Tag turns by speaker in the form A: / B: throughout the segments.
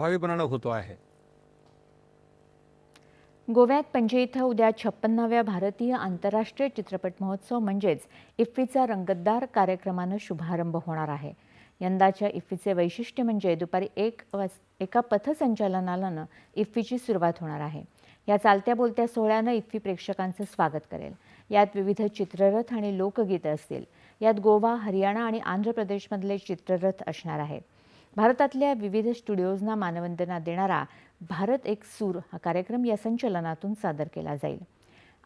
A: प्रभावीपणानं होतो आहे.
B: गोव्यात पणजी इथं उद्या छप्पन्नाव्या भारतीय आंतरराष्ट्रीय चित्रपट महोत्सव म्हणजेच इफ्फीचा रंगतदार कार्यक्रमानं शुभारंभ होणार आहे. यंदाच्या इफ्फीचे वैशिष्ट्य म्हणजे दुपारी एक वाज एका पथसंचलनानं इफ्फीची सुरुवात होणार आहे. या चालत्या बोलत्या सोहळ्यानं इफ्फी प्रेक्षकांचं स्वागत करेल. यात विविध चित्ररथ आणि लोकगीतं असतील. यात गोवा हरियाणा आणि आंध्र प्रदेशमधले चित्ररथ असणार आहेत भारतातल्या विविध स्टुडिओजना मानवंदना देणारा भारत एक सूर हा कार्यक्रम या संचलनातून सादर केला जाईल.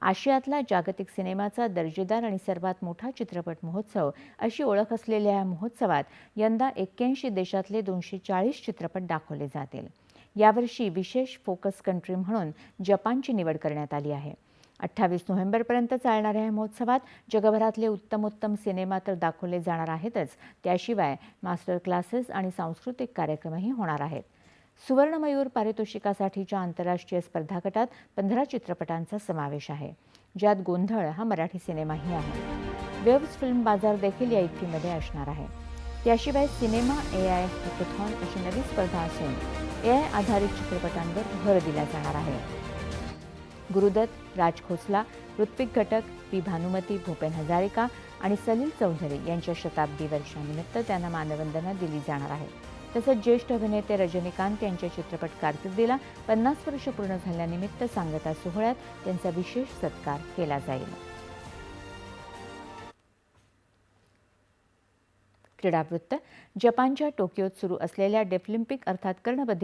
B: आशियातला जागतिक सिनेमाचा दर्जेदार आणि सर्वात मोठा चित्रपट महोत्सव अशी ओळख असलेल्या या महोत्सवात यंदा एक्क्याऐंशी देशातले दोनशे चाळीस चित्रपट दाखवले जातील. यावर्षी विशेष फोकस कंट्री म्हणून जपानची निवड करण्यात आली आहे. अठ्ठावीस नोव्हेंबरपर्यंत चालणाऱ्या या महोत्सवात. जगभरातले उत्तमोत्तम सिनेमा तर दाखवले जाणार आहेतच. त्याशिवाय मास्टर क्लासेस आणि सांस्कृतिक कार्यक्रमही होणार आहेत. सुवर्णमयूर पारितोषिकासाठीच्या आंतरराष्ट्रीय स्पर्धा गटात पंधरा चित्रपटांचा समावेश आहे. ज्यात गोंधळ हा मराठी सिनेमाही आहे. वेव्स फिल्म बाजार देखील या इफ्फीमध्ये असणार आहे. त्याशिवाय सिनेमा ए आय हॅकेथॉन अशी नवी स्पर्धा असून ए आय आधारित चित्रपटांवर भर दिला जाणार आहे. गुरुदत्त राज खोसला ऋत्विक घटक पी भानुमती भूपेन हजारिका आणि सलील चौधरी यांच्या शताब्दी वर्षानिमित्त त्यांना मानवंदना दिली जाणार आहे. तसंच ज्येष्ठ अभिनेते रजनीकांत यांच्या चित्रपट कारकिर्दीला पन्नास वर्ष पूर्ण झाल्यानिमित्त सांगता सोहळ्यात त्यांचा विशेष सत्कार केला जाईल. क्रीडावृत्त जपानच्या टोकियोत सुरू असलेल्या डेफलिम्पिक अर्थात कर्णबधिर